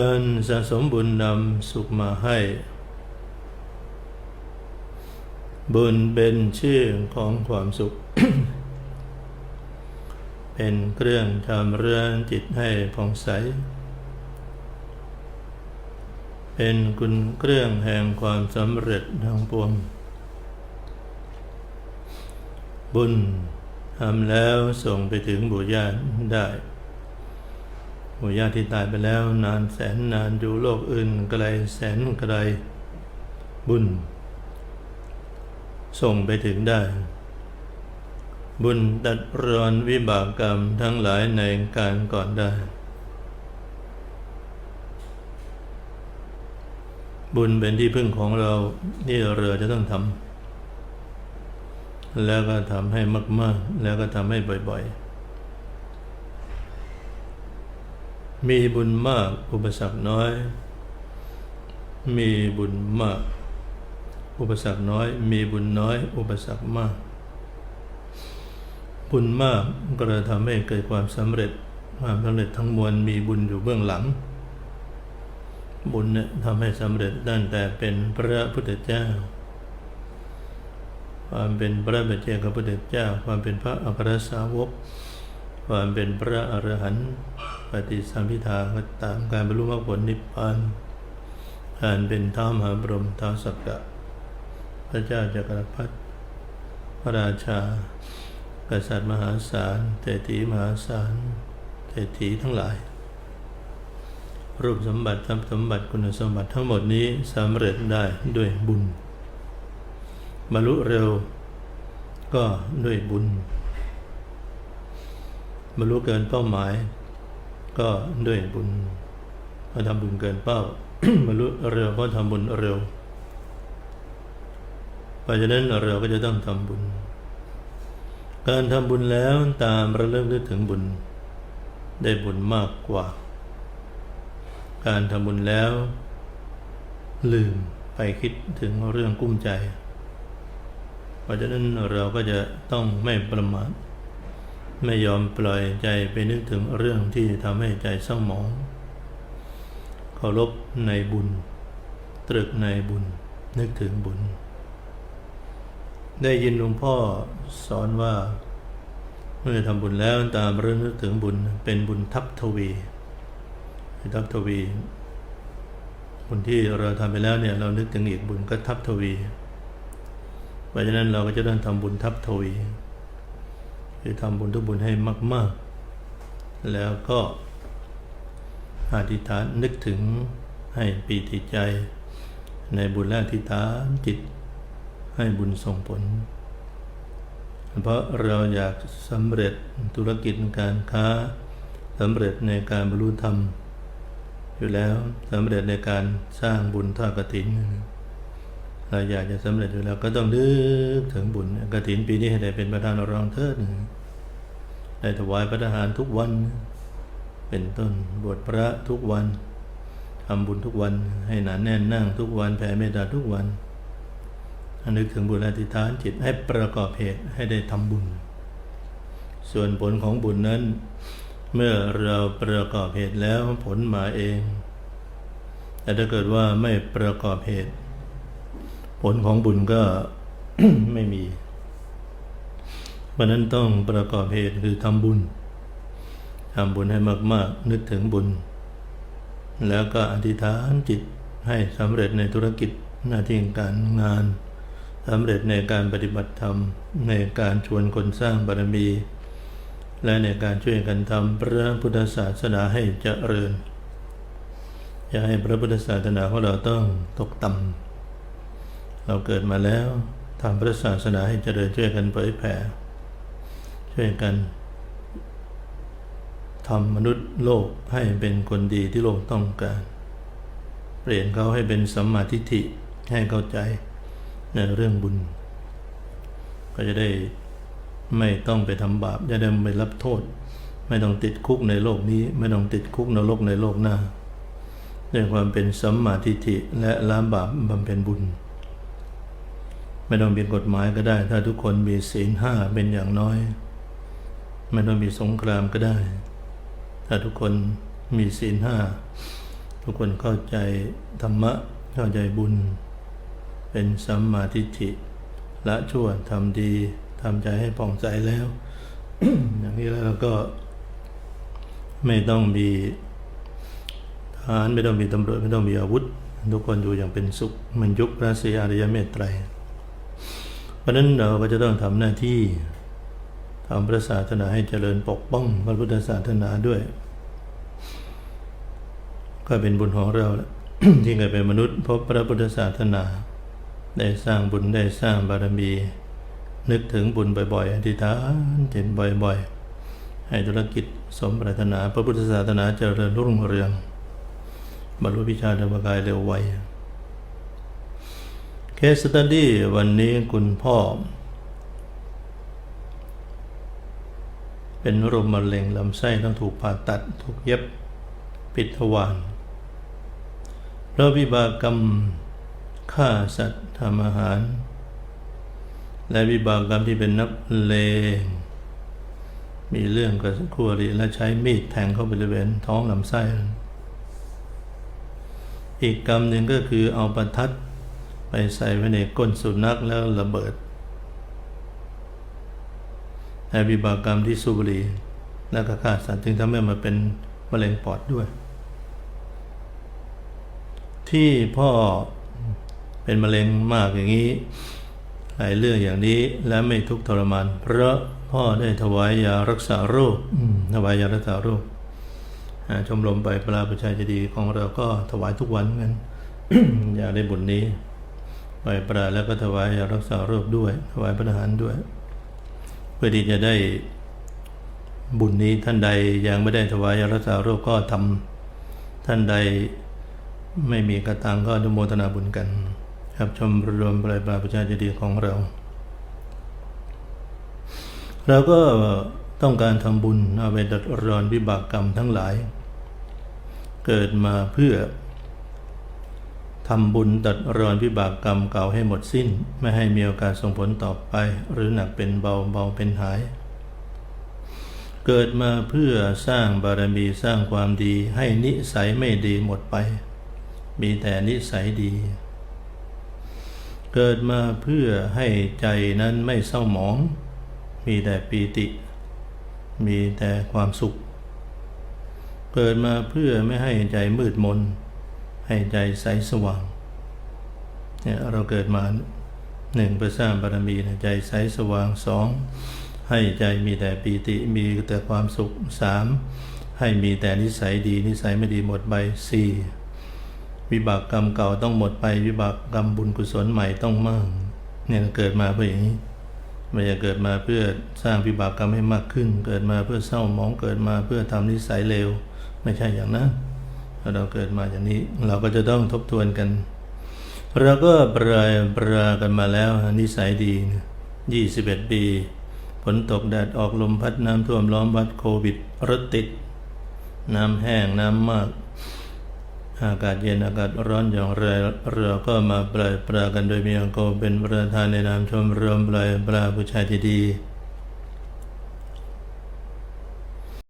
การสะสมบุญนำสุขมาให้ บุญเป็นชื่อของความสุข เป็นเครื่องทำเรื่องจิตให้ผ่องใส เป็นคุณเครื่องแห่งความสำเร็จทั้งปวง บุญทำแล้วส่งไปถึงบุญญาได้ บุญาติที่ตายไปแล้ว นานแสนนานอยู่โลกอื่นไกลแสนไกลบุญ ส่งไปถึงได้ บุญตัดรอนวิบากกรรมทั้งหลายในการก่อนได้ บุญเป็นที่พึ่งของเราที่เราจะต้องทำแล้วก็ทำให้มาก ๆ แล้วก็ทำให้บ่อย ๆ มีบุญมากอุปสรรคน้อย มีบุญมาก อุปสรรคน้อย มีบุญน้อย อุปสรรคมาก บุญมากก็จะทำให้เกิดความสำเร็จความสำเร็จทั้งมวลมีบุญอยู่เบื้องหลัง บุญเนี่ยทำให้สำเร็จด้านแต่เป็นพระพุทธเจ้า ความเป็นพระบัจเจกพุทธเจ้า ความเป็นพระอัครสาวก ความเป็นพระอรหันต์ปฏิสัมพิทาก็ตามการบรรลุมรรคผลนิพพานการเป็นท้าวมหาบรมท้าวสักกะ พระเจ้าจักรพรรดิพระราชา กษัตริย์มหาศาลเศรษฐีมหาศาลเศรษฐีทั้งหลาย รูปสมบัติทรัพย์สมบัติคุณสมบัติทั้งหมดนี้สำเร็จได้ด้วยบุญบรรลุเร็วก็ด้วยบุญ บรรลุเกินเป้าหมาย ก็ด้วยบุญพอทำบุญเกินเป้าบรรลุเร็วเพราะทำบุญเร็วเพราะฉะนั้นเราก็จะต้องทำบุญ การทำบุญแล้วตามระลึกนึกถึงบุญ ได้บุญมากกว่า การทำบุญแล้ว ลืมไปคิดถึงเรื่องกุ้มใจ เพราะฉะนั้นเราก็จะต้องไม่ประมาท ไม่ยอมปล่อยใจไปนึกถึงเรื่องที่ทำให้ใจเศร้าหมองเคารพในบุญ ตรึกในบุญนึกถึงบุญ ได้ยินหลวงพ่อสอนว่า เมื่อทำบุญแล้วตามเรื่องนึกถึงบุญเป็นบุญทับทวีทับทวี บุญที่เราทำไปแล้วเนี่ยเรานึกถึงอีกบุญก็ทับทวี เพราะฉะนั้นเราก็จะต้องทำบุญทับทวี คือทำบุญทุกบุญให้มาก ๆ แล้วก็อธิษฐานนึกถึงให้ปีติใจ ในบุญและอธิษฐานจิตให้บุญส่งผล เพราะเราอยากสำเร็จธุรกิจการค้าสำเร็จในการบรรลุธรรม อยู่แล้วสำเร็จในการสร้างบุญทอดกฐิน เราอยากจะสำเร็จอยู่แล้วก็ต้องนึกถึงบุญกฐินปีนี้ให้ได้เป็นประธานรองเทิดได้ถวายพระทหารทุกวัน เป็นต้นบวชพระทุกวันทำบุญทุกวันให้หนานแน่นนั่งทุกวันแผ่เมตตาทุกวันนึกถึงบุญอธิษฐานจิตให้ประกอบเหตุให้ได้ทำบุญ ส่วนผลของบุญนั้น เมื่อเราประกอบเหตุแล้วผลมาเอง แต่ถ้าเกิดว่าไม่ประกอบเหตุ ผลของบุญก็ไม่มี เพราะนั้นต้องประกอบเหตุคือทำบุญทำบุญให้มากๆ นึกถึงบุญ แล้วก็อธิษฐานจิตให้สำเร็จในธุรกิจหน้าที่การงานสำเร็จในการปฏิบัติธรรม ในการชวนคนสร้างบารมี และในการช่วยกันทำพระพุทธศาสนาให้เจริญ อย่าให้พระพุทธศาสนาของเราต้องตกต่ำ เราเกิดมาแล้วทำพระศาสนาให้เจริญช่วยกันเผยแผ่ ช่วยกันทำมนุษย์โลกให้เป็นคนดีที่โลกต้องการ เปลี่ยนเขาให้เป็นสัมมาทิฏฐิให้เข้าใจในเรื่องบุญ ก็จะได้ไม่ต้องไปทำบาปจะได้ไม่รับโทษ ไม่ต้องติดคุกในโลกนี้ ไม่ต้องติดคุกนรกในโลกหน้าด้วยความเป็นสัมมาทิฏฐิและละบาปบำเพ็ญบุญ ไม่ต้องมีกฎหมายก็ได้ ถ้าทุกคนมีศีลห้าเป็นอย่างน้อย ไม่ต้องมีสงครามก็ได้ ถ้าทุกคนมีศีลห้าทุกคนเข้าใจธรรมะเข้าใจบุญ เป็นสัมมาทิฏฐิละชั่วทำดีทำใจให้ผ่องใสแล้ว อย่างนี้แล้วเราก็ ไม่ต้องมีทหารไม่ต้องมีตำรวจไม่ต้องมีอาวุธ ทุกคนอยู่อย่างเป็นสุข มันยุคพระศรีอริยเมตไตร เพราะนั้นเราก็จะต้องทำหน้าที่ทำพระศาสนาให้เจริญปกป้องพระพุทธศาสนาด้วย ก็เป็นบุญของเราแหละที่เกิดเป็นมนุษย์พบพระพุทธศาสนา ได้สร้างบุญได้สร้างบารมี นึกถึงบุญบ่อยๆอธิษฐานจิตบ่อยๆ ให้ธุรกิจสมปรารถนาพระพุทธศาสนาเจริญรุ่งเรืองบรรลุวิชาธรรมกายเร็วไว สตัดดี้วันนี้คุณพ่อ เป็นโรคมะเร็งลำไส้ต้องถูกผ่าตัดถูกเย็บปิดทวารเพราะวิบากกรรมฆ่าสัตว์ทำอาหาร และวิบากกรรมที่เป็นนักเลงมีเรื่องกับคู่อริและใช้มีดแทงเข้าบริเวณท้องลำไส้ อีกกรรมหนึ่งก็คือเอาประทัด ไปใส่ไว้ในก้นสุนัขแล้วระเบิดและวิบากกรรมที่สูบบุหรี่แล้วก็ฆ่าสัตว์จึงทำให้มาเป็นมะเร็งปอดด้วย ที่พ่อเป็นมะเร็งมากอย่างนี้หลายเรื่องอย่างนี้และไม่ทุกข์ทรมาน เพราะพ่อได้ถวายยารักษาโรคอืมถวายยารักษาโรคอ่าชมรมไปปลาประชาชดีของเราก็ถวายทุกวันเหมือนกันอยากได้บุญนี้ ไปปลาแล้วก็ถวายยารักษาโรคด้วย ถวายพระทหารด้วย เพื่อที่จะได้บุญนี้ท่านใดยังไม่ได้ถวายยารักษาโรคก็ทำท่านใดไม่มีกระตังก็อนุโมทนาบุญกัน ครับชมรวมปลายปลาประชาชดีของเรา เราก็ต้องการทำบุญเอาไปดัดรอนวิบากกรรมทั้งหลาย เกิดมาเพื่อ ทำบุญตัดรอนวิบากกรรมเก่าให้หมดสิ้น ไม่ให้มีโอกาสส่งผลต่อไป หรือหนักเป็นเบาเบาเป็นหาย เกิดมาเพื่อสร้างบารมีสร้างความดีให้นิสัยไม่ดีหมดไป มีแต่นิสัยดี เกิดมาเพื่อให้ใจนั้นไม่เศร้าหมอง มีแต่ปีติ มีแต่ความสุข เกิดมาเพื่อไม่ให้ใจมืดมน ให้ใจใสสว่างเนี่ยเราเกิดมาหนึ่งเพื่อสร้างบารมีนะใจใสสว่างสองให้ใจมีแต่ปีติมีแต่ความสุขสามให้มีแต่นิสัยดีนิสัยไม่ดีหมดไปสี่วิบากกรรมเก่าต้องหมดไป วิบากกรรมบุญกุศลใหม่ต้องมากเนี่ยเกิดมาเพื่ออย่างนี้ไม่ใช่เกิดมาเพื่อสร้างวิบากกรรมให้มากขึ้น เกิดมาเพื่อเศร้าหมองเกิดมาเพื่อทำนิสัยเลวไม่ใช่อย่างนั้น เราเกิดมาอย่างนี้ เราก็จะต้องทบทวนกัน เราก็ปรายปรากันมาแล้วนิสัยดียี่สิบเอ็ดปีฝนตกแดดออกลมพัดน้ำท่วมล้อมวัดโควิดรถติด น้ำแห้งน้ำมาก อากาศเย็นอากาศร้อนอย่างไรเราก็มาปล่อยปลากันโดยมีองโกเป็นประธานในนามชมรมปล่อยปลาผู้ชายที่ดี